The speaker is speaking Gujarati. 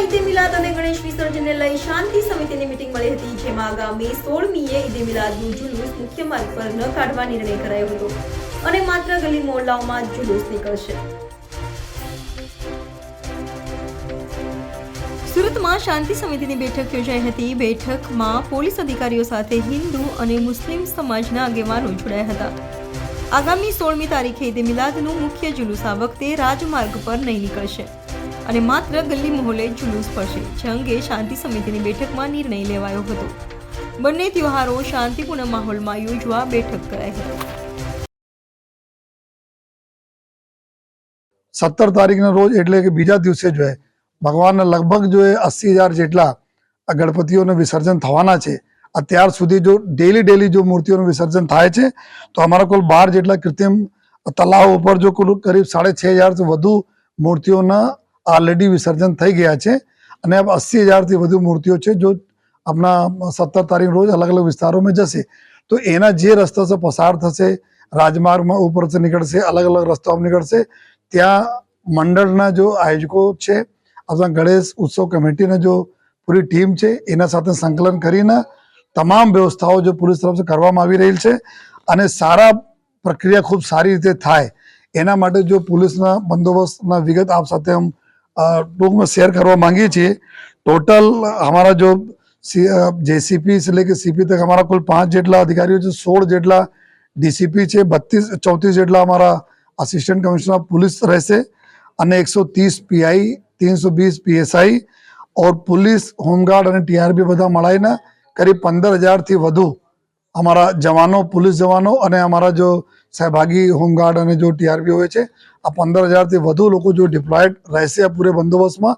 ઈદે મિલાદ અને ગણેશ વિસર્જનને લઈ શાંતિ સમિતિની મિટિંગ મળી હતી, જેમાં આગામી સોળમીએ ઈદે મિલાદનું જુલુસ મુખ્ય માર્ગ પર ન કાઢવા નિર્ણય કરાયો હતો અને માત્ર ગલી મોહલ્લાઓમાં જુલુસ નીકળશે. સુરતમાં શાંતિ સમિતિની બેઠક યોજાઈ હતી. બેઠકમાં પોલીસ અધિકારીઓ સાથે હિન્દુ અને મુસ્લિમ સમાજના આગેવાનો જોડાયા હતા. આગામી સોળમી તારીખે ઈદે મિલાદનું મુખ્ય જુલુસ આ વખતે રાજમાર્ગ પર નહીં નીકળશે. અને માત્ર ગલ્લી મહોલે જુલુસ પડશે, જે અંગે શાંતિ સમિતિની બેઠકમાં નિર્ણય લેવાયો હતો. બંને તહેવારો શાંતિપૂર્ણ માહોલમાં યોજવા બેઠક કરાઈ હતી. સત્તર તારીખના રોજ એટલે કે બીજા દિવસે જો ભગવાનના લગભગ જો અસી હજાર જેટલા ગણપતિઓનું વિસર્જન થવાના છે, અત્યાર સુધી જો ડેલી ડેલી જો મૂર્તિઓનું વિસર્જન થાય છે, તો અમારા કુલ બાર જેટલા કૃત્રિમ તલાવ ઉપર જો કુલ કરીબ સાડે છ હજારથી વધુ મૂર્તિઓના ઓલરેડી વિસર્જન થઈ ગયા છે. અને અસી હજારથી વધુ મૂર્તિઓ છે જો આપણા સત્તર તારીખ રોજ અલગ અલગ વિસ્તારોમાં જશે. તો એના જે રસ્તા પસાર થશે, રાજમાર્ગમાં ઉપરથી નીકળશે, અલગ અલગ રસ્તાઓ નીકળશે, ત્યાં મંડળના જો આયોજકો છે, આપણા ગણેશ ઉત્સવ કમિટીના જો પૂરી ટીમ છે, એના સાથે સંકલન કરીને તમામ વ્યવસ્થાઓ જો પોલીસ તરફથી કરવામાં આવી રહી છે અને સારા પ્રક્રિયા ખૂબ સારી રીતે થાય. એના માટે જો પોલીસના બંદોબસ્તના વિગત આપ સાથે હું टूंक में शेयर करवा मांगिए છીએ टोटल हमारा जो जेसीपी से लेके सीपी तक हमारा कुल પાંચ જેટલા અધિકારીઓ છે સોળ જેટલા ડીસીપી છે બત્રીસ ચોત્રીસ જેટલા અમારા અસિસ્ટન્ટ કમિશનર ઓફ પોલીસ રહેશે અને એકસો ત્રીસ પીઆઈ ત્રણસો વીસ પીએસઆઈ ઓર પોલીસ હોમગાર્ડ અને ટીઆરબી બધા મળાઈને કરીબ પંદર હજારથી વધુ અમારા જવાનો, પોલીસ જવાનો અને અમારા જો સહભાગી, હોમગાર્ડ અને જો ટીઆરબી હોય છે, આ પંદર હજારથી વધુ લોકો જો ડિપ્લોયડ રહેશે પૂરે બંદોબસ્તમાં